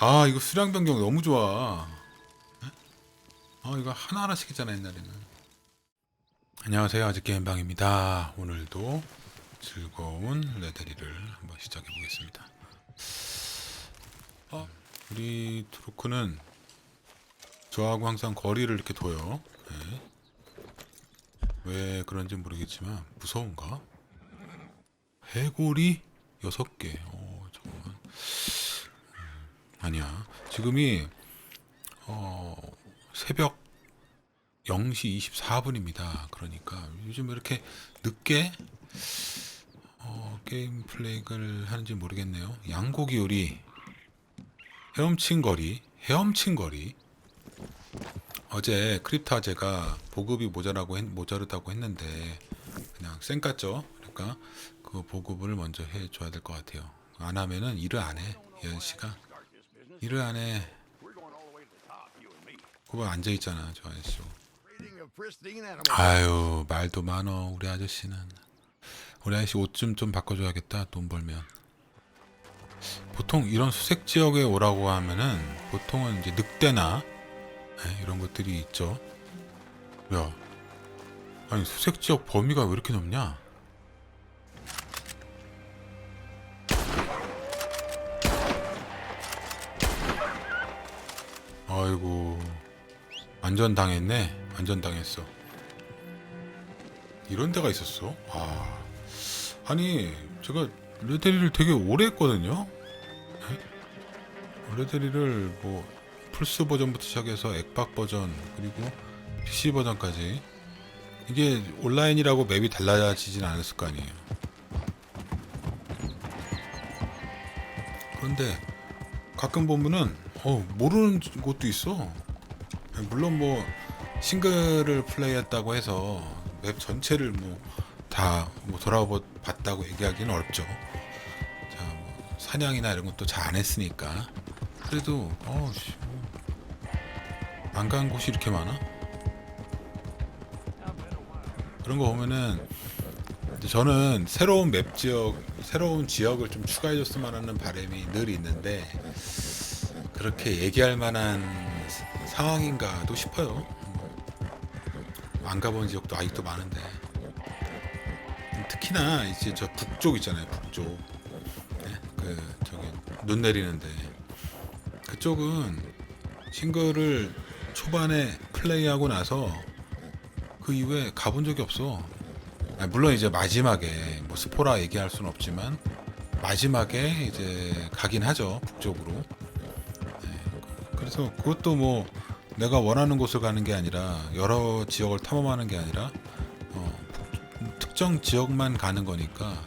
아 이거 수량 변경 너무 좋아. 아 이거 하나 하나씩 했잖아 옛날에는. 안녕하세요 아직 게임방입니다. 오늘도 즐거운 레데리를 한번 시작해 보겠습니다. 어, 우리 트로크는 저하고 항상 거리를 이렇게 둬요. 네. 왜 그런지 모르겠지만 무서운가? 해골이 여섯 개. 어, 잠깐만. 아니야. 지금이 어, 새벽 0시 24분입니다. 그러니까 요즘 왜 이렇게 늦게 어, 게임 플레이를 하는지 모르겠네요. 양고기 요리, 헤엄친 거리, 헤엄친 거리. 어제 크립타 제가 보급이 모자라고 했, 모자르다고 했는데 그냥 쌩 깠죠. 그러니까 그 보급을 먼저 해줘야 될 것 같아요. 안 하면은 일을 안 해. 예은 씨가 일을 안 해. 그거 앉아 있잖아, 저 아저씨. 아유 말도 많어 우리 아저씨는. 우리 아저씨 옷 좀 좀 바꿔줘야겠다 돈 벌면. 보통 이런 수색 지역에 오라고 하면은 보통은 이제 늑대나 네, 이런 것들이 있죠. 야, 아니 수색 지역 범위가 왜 이렇게 넓냐? 아이고, 완전 당했네. 완전 당했어. 이런 데가 있었어? 아, 아니 제가 레데리를 되게 오래 했거든요. 네? 레데리를 뭐 플스 버전부터 시작해서 액박 버전 그리고 PC 버전까지 이게 온라인이라고 맵이 달라지진 않았을 거 아니에요. 그런데 가끔 보면은 어, 모르는 곳도 있어. 물론 뭐 싱글을 플레이했다고 해서 맵 전체를 뭐다뭐 돌아봤다고 얘기하기는 어렵죠. 자, 뭐 사냥이나 이런 것도 잘 안 했으니까. 그래도 어, 씨, 안 간 곳이 이렇게 많아? 그런 거 보면은 저는 새로운 맵 지역, 새로운 지역을 좀 추가해줬으면 하는 바람이 늘 있는데 그렇게 얘기할 만한 상황인가도 싶어요. 안 가본 지역도 아직도 많은데 특히나 이제 저 북쪽 있잖아요. 북쪽 네? 그 저기 눈 내리는데 그쪽은 싱글을 초반에 플레이하고 나서 그 이후에 가본 적이 없어. 아니, 물론 이제 마지막에 뭐 스포라 얘기할 수는 없지만 마지막에 이제 가긴 하죠 북쪽으로. 네, 그래서 그것도 뭐 내가 원하는 곳을 가는 게 아니라 여러 지역을 탐험하는 게 아니라 어, 북- 특정 지역만 가는 거니까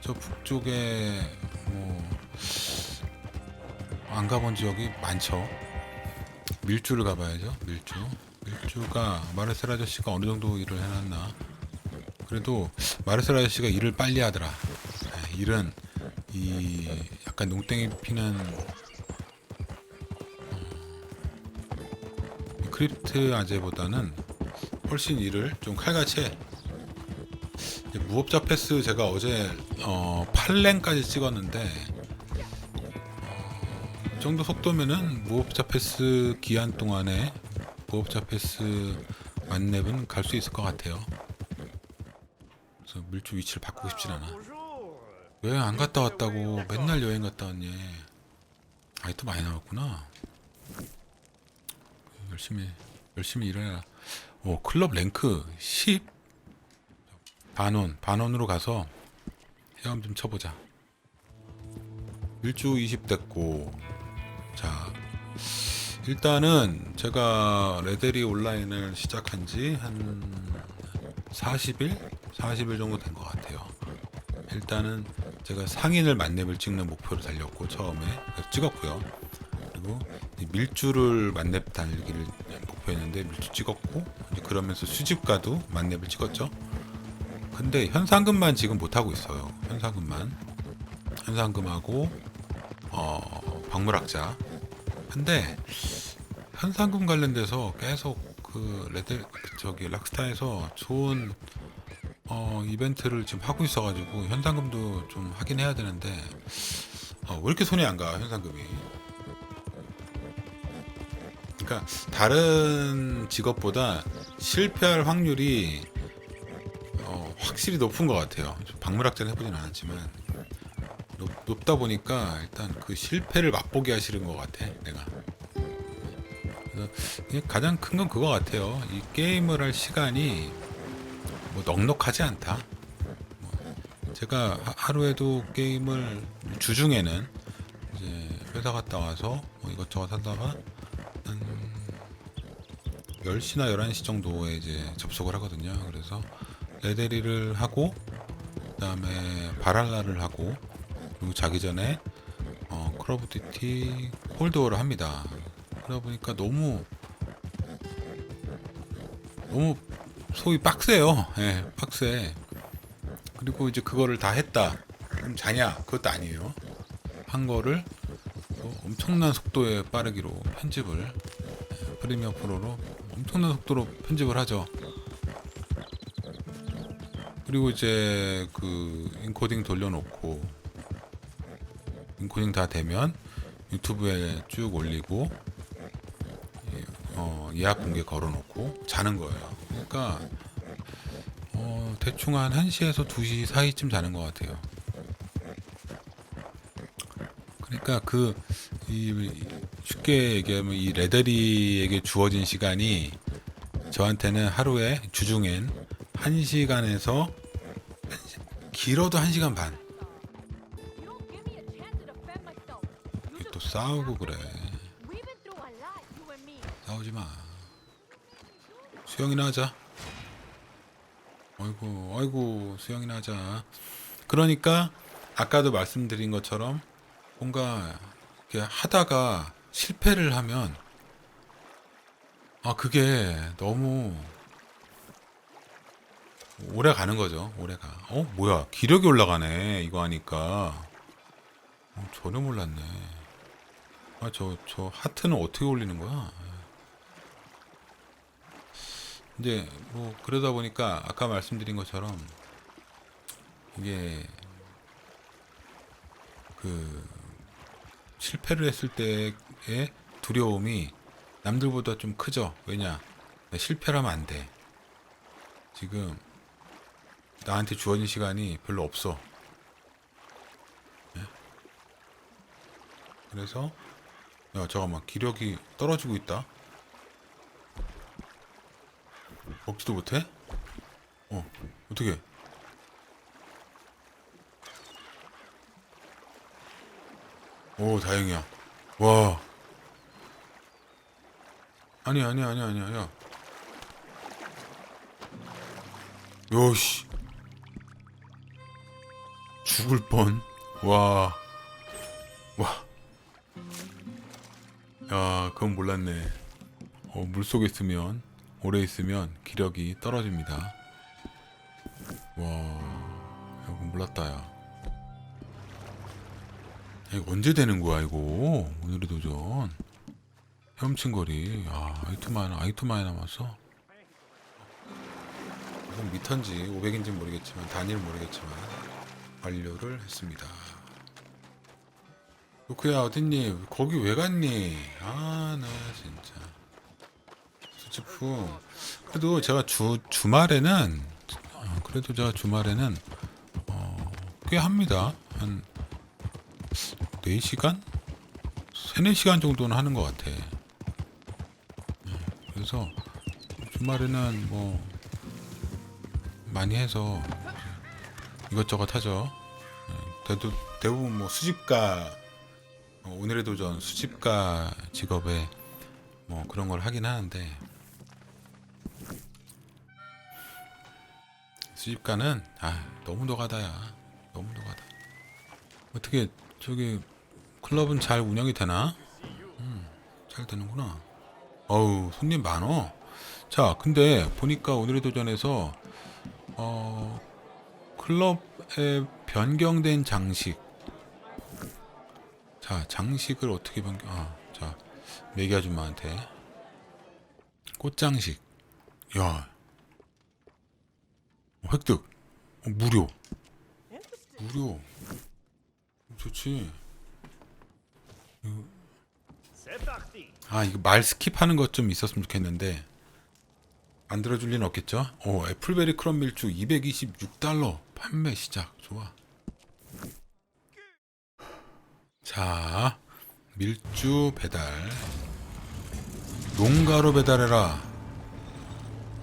저 북쪽에 뭐 안 가본 지역이 많죠. 밀주를 가봐야죠. 밀주. 밀주가 마르셀 아저씨가 어느 정도 일을 해놨나. 그래도 마르셀 아저씨가 일을 빨리 하더라. 네, 일은 이 약간 농땡이 피는 크립트 아재보다는 훨씬 일을 좀 칼같이 해. 무법자 패스 제가 어제 어, 8랭까지 찍었는데 이 정도 속도면은 무법자 패스 기한 동안에 무법자 패스 만렙은 갈 수 있을 것 같아요. 그래서 밀주 위치를 바꾸고 싶진 않아. 여행 안 갔다 왔다고 맨날 여행 갔다 왔니? 아이 또 많이 나왔구나. 열심히 열심히 일해라. 오 클럽 랭크 10 반원 반원으로 가서 헤엄 좀 쳐보자. 밀주 20 됐고 자 일단은 제가 레데리 온라인을 시작한 지 한 40일? 40일 정도 된 것 같아요. 일단은 제가 상인을 만렙을 찍는 목표를 달렸고 처음에 찍었고요. 그리고 이 밀주를 만렙 달기를 목표했는데 밀주 찍었고 그러면서 수집가도 만렙을 찍었죠. 근데 현상금만 지금 못 하고 있어요. 현상금만 현상금하고 어 박물학자. 근데 현상금 관련돼서 계속 그 레드 그 저기 락스타에서 좋은 어 이벤트를 지금 하고 있어가지고 현상금도 좀 하긴 해야 되는데 어, 왜 이렇게 손이 안 가 현상금이 그러니까 다른 직업보다 실패할 확률이 어, 확실히 높은 것 같아요. 박물학자는 해보진 않았지만 높, 높다 보니까 일단 그 실패를 맛보게 하시는 것 같아. 내가. 그래서 가장 큰 건 그거 같아요. 이 게임을 할 시간이 뭐 넉넉하지 않다. 뭐 제가 하- 하루에도 게임을 주중에는 이제 회사 갔다 와서 뭐 이것저것 하다가 한 10시나 11시 정도에 이제 접속을 하거든요. 그래서 레데리를 하고 그다음에 바랄라를 하고 그리고 자기 전에 어, 콜 오브 듀티 콜드워를 합니다. 그러다 보니까 너무 너무 소위 빡세요. 예, 빡세. 그리고 이제 그거를 다 했다. 그럼 자냐? 그것도 아니에요. 한 거를 또 엄청난 속도의 빠르기로 편집을 예, 프리미어 프로로 엄청난 속도로 편집을 하죠. 그리고 이제 그 인코딩 돌려놓고 인코딩 다 되면 유튜브에 쭉 올리고 예, 어, 예약 공개 걸어놓고 자는 거예요. 그러니까 어, 대충 한 1시에서 2시 사이쯤 자는 것 같아요. 그러니까 그 이 쉽게 얘기하면 이 레데리에게 주어진 시간이 저한테는 하루에 주중엔 1시간에서 길어도 1시간 반. 또 싸우고 그래. 싸우지 마. 수영이나 하자. 아이고, 아이고, 수영이나 하자. 그러니까 아까도 말씀드린 것처럼 뭔가 하다가 실패를 하면 아 그게 너무 오래 가는 거죠. 오래 가. 어 뭐야 기력이 올라가네 이거 하니까 어, 전혀 몰랐네. 아저저 하트는 어떻게 올리는 거야? 이제 뭐 그러다 보니까 아까 말씀드린 것처럼 이게 그 실패를 했을 때 의 두려움이 남들보다 좀 크죠. 왜냐? 하면 안 돼. 지금 나한테 주어진 시간이 별로 없어. 예? 그래서 야 잠깐만 기력이 떨어지고 있다. 먹지도 못해? 어 어떻게? 오 다행이야. 와. 아니 아니 아니 아니 야. 요씨. 죽을 뻔. 와. 와. 야, 그건 몰랐네. 어, 물 속에 있으면 오래 있으면 기력이 떨어집니다. 와, 이거 몰랐다 야. 야, 이거 언제 되는 거야 이거 오늘의 도전 헤엄친거리. 아 아이투만 아이투만이 남았어? 무슨 미터인지 500인지 모르겠지만 단위를 모르겠지만 완료를 했습니다. 루크야 어딨니? 거기 왜 갔니? 아 나 진짜. 수치품. 그래도 제가 주 주말에는 어, 그래도 제가 주말에는 어, 꽤 합니다. 한 4시간? 3, 4시간 정도는 하는 것 같아. 네, 그래서 주말에는 뭐 많이 해서 이것저것 하죠. 네, 대도, 대부분 뭐 수집가 어, 오늘의 도전 수집가 직업에 뭐 그런 걸 하긴 하는데 수집가는 아 너무 노가다야 너무 노가다 어떻게 저기 클럽은 잘 운영이 되나? 음, 잘 되는구나. 어우 손님 많어. 자 근데 보니까 오늘의 도전에서 어 클럽에 변경된 장식. 자 장식을 어떻게 변경? 아자 매기 아줌마한테 꽃장식. 야 획득 어, 무료 무료 좋지. Parti. 아 이거 말 스킵하는 것 좀 있었으면 좋겠는데. 만들어줄 리는 없겠죠? 오 애플베리 크럼 밀주 226달러. 판매 시작. 좋아. 자 밀주 배달. 농가로 배달해라.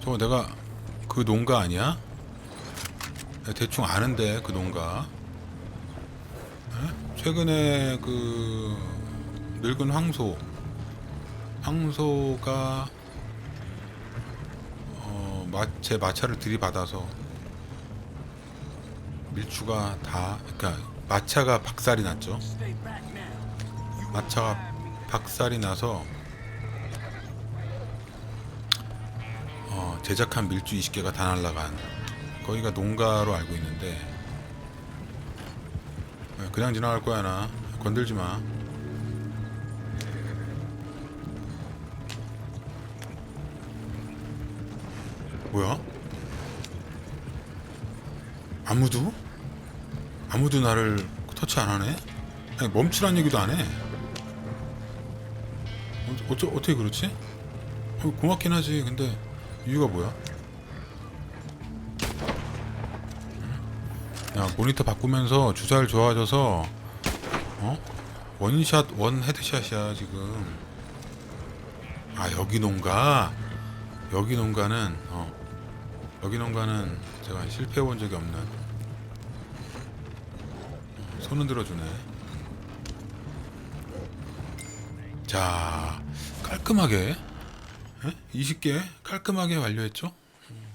저거 내가 그 농가 아니야? 대충 아는데 그 농가. 에? 최근에 그 늙은 황소 황소가 어, 마, 제 마차를 들이받아서 밀주가 다 그러니까 마차가 박살이 났죠. 마차가 박살이 나서 어, 제작한 밀주 20개가 다 날라간 거기가 농가로 알고 있는데 어, 그냥 지나갈 거야 나 건들지 마. 아무도? 아무도 나를 터치 안 하네? 아니, 멈추란 얘기도 안 해. 어, 어쩌, 어떻게 그렇지? 어, 고맙긴 하지. 근데 이유가 뭐야? 응? 야 모니터 바꾸면서 주사를 좋아져서 어? 원샷 원 헤드샷이야 지금. 아 여기 농가 여기 농가는 어 여기 농가는 제가 실패해 본 적이 없는 어, 손은 들어주네. 자 깔끔하게 예? 20개 깔끔하게 완료했죠. 음.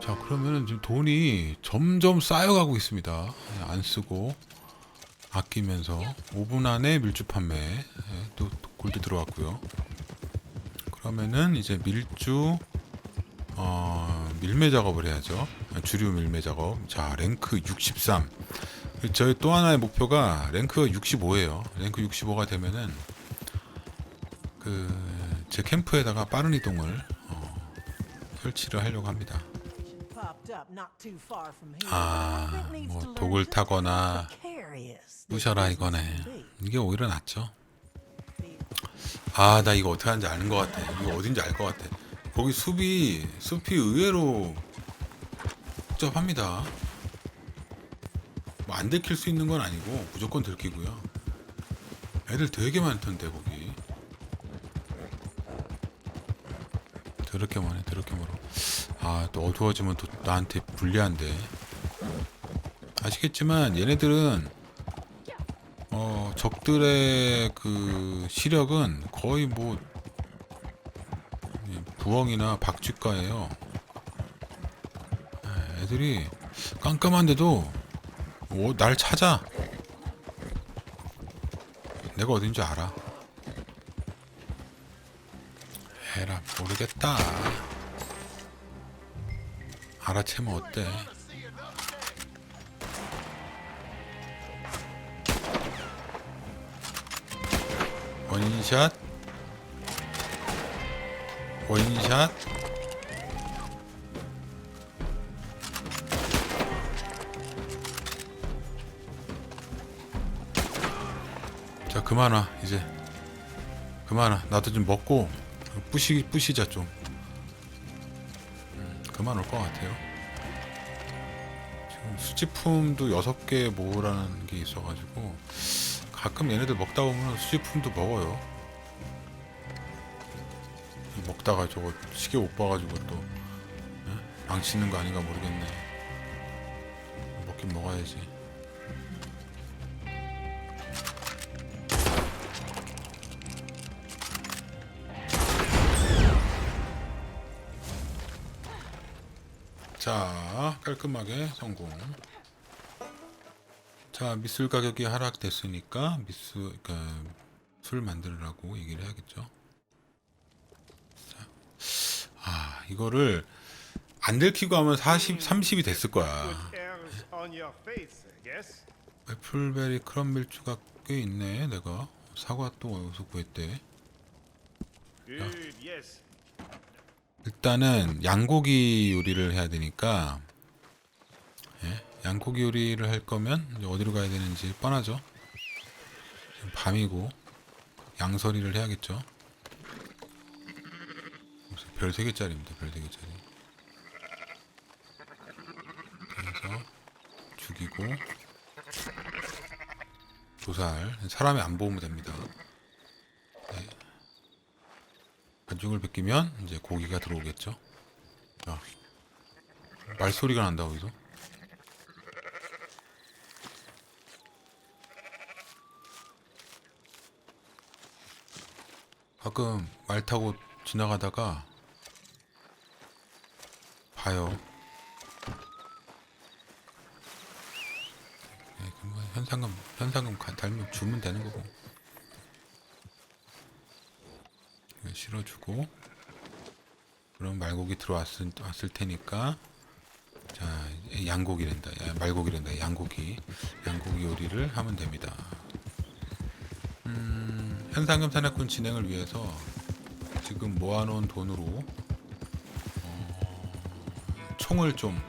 자 그러면은 지금 돈이 점점 쌓여가고 있습니다. 예, 안 쓰고 아끼면서 5분 안에 밀주 판매 예, 또 골드 들어왔고요. 그러면은 이제 밀주 어, 밀매 작업을 해야죠. 주류 밀매 작업. 자, 랭크 63. 저희 또 하나의 목표가 랭크가 65예요. 랭크 65가 되면은 그 제 캠프에다가 빠른 이동을 어, 설치를 하려고 합니다. 아, 뭐 독을 타거나 부셔라 이거네. 이게 오히려 낫죠. 아, 나 이거 어떻게 하는지 아는 것 같아. 이거 어딘지 알 것 같아. 거기 숲이 숲이 의외로 복잡합니다. 뭐 안 들킬 수 있는 건 아니고 무조건 들키고요. 애들 되게 많던데 거기. 더럽게 많네, 더럽게 멀어. 아, 또 어두워지면 또 나한테 불리한데. 아시겠지만 얘네들은 어, 적들의 그 시력은 거의 뭐 예, 부엉이나 박쥐과예요. 예, 애들이 깜깜한데도 오, 날 찾아. 내가 어딘지 알아. 에라 모르겠다. 알아채면 어때? 원샷 원샷 그만 와 이제 그만 와 나도 좀 먹고 부시 부시자 좀 음, 그만 올 것 같아요 지금 수집품도 여섯 개 모으라는 게 있어가지고 가끔 얘네들 먹다 보면 수집품도 먹어요. 이 먹다가 저거 시계 못 봐가지고 또 예? 망치는 거 아닌가 모르겠네. 먹긴 먹어야지. 깔끔하게 성공. 자, 미술 가격이 하락됐으니까 미술 그러니까 술 만들으라고 얘기를 해야겠죠. 자, 아, 이거를 안 들키고 하면 40, 30이 됐을 거야. 애플베리 크럼 밀주가 꽤 있네. 내가 사과 또 어디서 구했대. Yes. 일단은 양고기 요리를 해야 되니까 예? 양고기 요리를 할 거면 어디로 가야 되는지 뻔하죠. 밤이고 양서리를 해야겠죠. 별 3개짜리입니다. 별 3개짜리. 그래서 죽이고 도살 사람이 안 보면 됩니다. 네. 반죽을 벗기면 이제 고기가 들어오겠죠. 야, 말소리가 난다 거기서. 가끔 말 타고 지나가다가 봐요. 네, 그 뭐 현상금 현상금 가- 달면 주면 되는 거고. 실어주고 그럼 말고기 들어왔을 왔을 테니까 자 양고기랜다 야, 말고기랜다 양고기 양고기 요리를 하면 됩니다. 음, 현상금 산악군 진행을 위해서 지금 모아놓은 돈으로 어, 총을 좀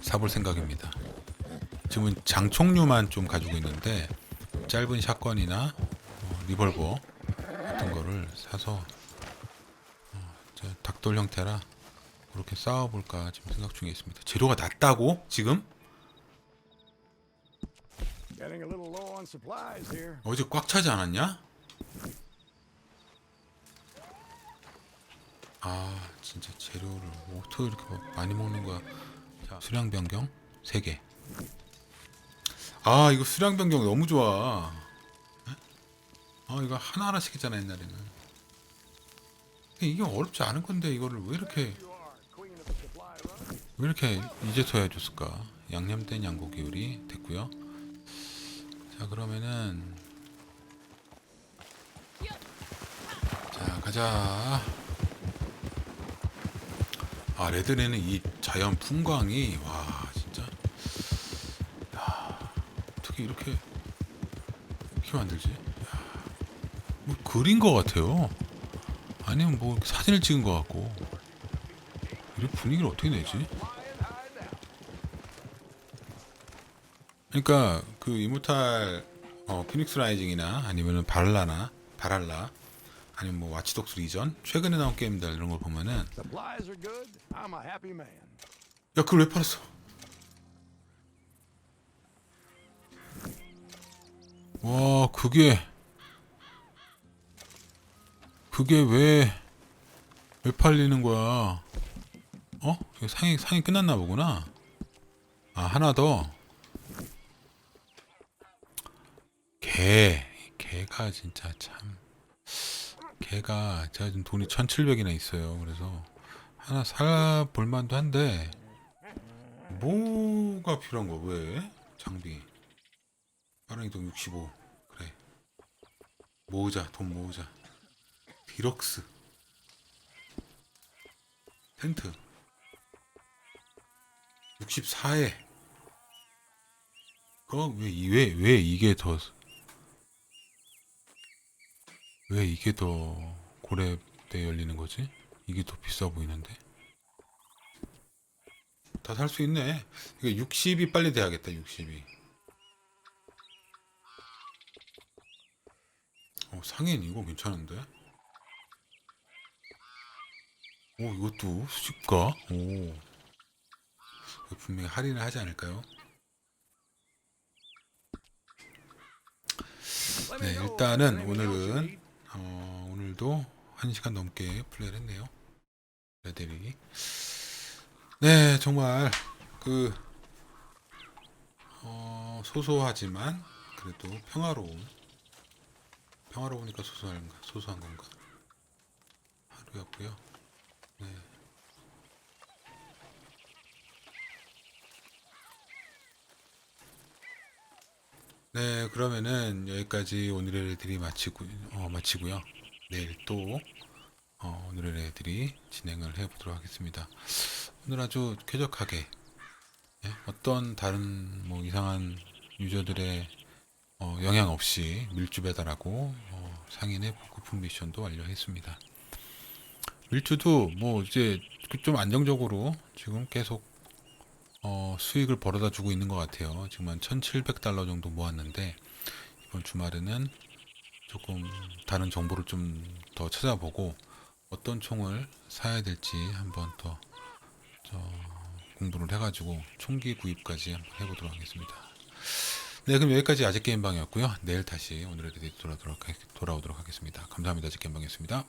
사볼 생각입니다. 지금은 장총류만 좀 가지고 있는데 짧은 샷건이나 어, 리볼버 같은 거를 사서 어, 저 닭돌 형태라 그렇게 싸워볼까 지금 생각 중에 있습니다. 재료가 낮다고 지금? 어제 꽉 차지 않았냐? 아 진짜 재료를 어떻게 이렇게 막 많이 먹는 거야 자 수량 변경 3개 아 이거 수량 변경 너무 좋아 에? 아 이거 하나하나씩 했잖아 옛날에는 이게 어렵지 않은 건데 이거를 왜 이렇게. 왜 이렇게 이제서야 해줬을까? 양념된 양고기 요리 됐고요. 자 그러면은 자 가자. 아 레드레는 이 자연 풍광이 와 진짜 야 어떻게 이렇게 이렇게 만들지? 야, 뭐 그린 것 같아요. 아니면 뭐 사진을 찍은 것 같고 이런 분위기를 어떻게 내지? 그러니까 그 이모탈 어, 피닉스 라이징이나 아니면은 발라나 바랄라 아니면 뭐 와치독스 리전 최근에 나온 게임들 이런 걸 보면은. 야 그걸 왜 팔았어? 와 그게 그게 왜 왜 팔리는 거야? 어? 상이 상이 끝났나 보구나. 아 하나 더. 개 개가 진짜 참 개가 제가 지금 돈이 1,700이나 있어요. 그래서 하나 사 볼만도 한데 뭐가 필요한 거 왜? 장비. 빠른이동 65 그래. 모으자 돈 모으자. 디럭스. 텐트. 64에. 그거 왜 왜 왜 이게 더 왜 이게 더 고래 때 열리는 거지? 이게 더 비싸 보이는데 다 살 수 있네. 이거 60이 빨리 돼야겠다. 60이. 어, 상인 이거 괜찮은데? 오, 이것도 수집가? 오. 분명히 할인을 하지 않을까요? 네, 일단은 오늘은. 어, 오늘도 1시간 넘게 플레이를 했네요. 레데리. 네, 정말 그 어, 소소하지만 그래도 평화로운 평화로우니까 소소한가 소소한 건가 하루였고요. 네. 네, 그러면은 여기까지 오늘의 애들이 마치고 어, 마치고요. 내일 또 어, 오늘의 애들이 진행을 해보도록 하겠습니다. 오늘 아주 쾌적하게 예, 어떤 다른 뭐 이상한 유저들의 어, 영향 없이 밀주 배달하고 어, 상인의 복구품 미션도 완료했습니다. 밀주도 뭐 이제 그좀 안정적으로 지금 계속 어, 수익을 벌어다 주고 있는 것 같아요. 지금 한 1,700달러 정도 모았는데 이번 주말에는 조금 다른 정보를 좀 더 찾아보고 어떤 총을 사야 될지 한번 더 저, 공부를 해가지고 총기 구입까지 한번 해보도록 하겠습니다. 네, 그럼 여기까지 아재 게임방이었고요. 내일 다시 오늘의 돌아오도록, 하- 돌아오도록 하겠습니다. 감사합니다. 아재 게임방이었습니다.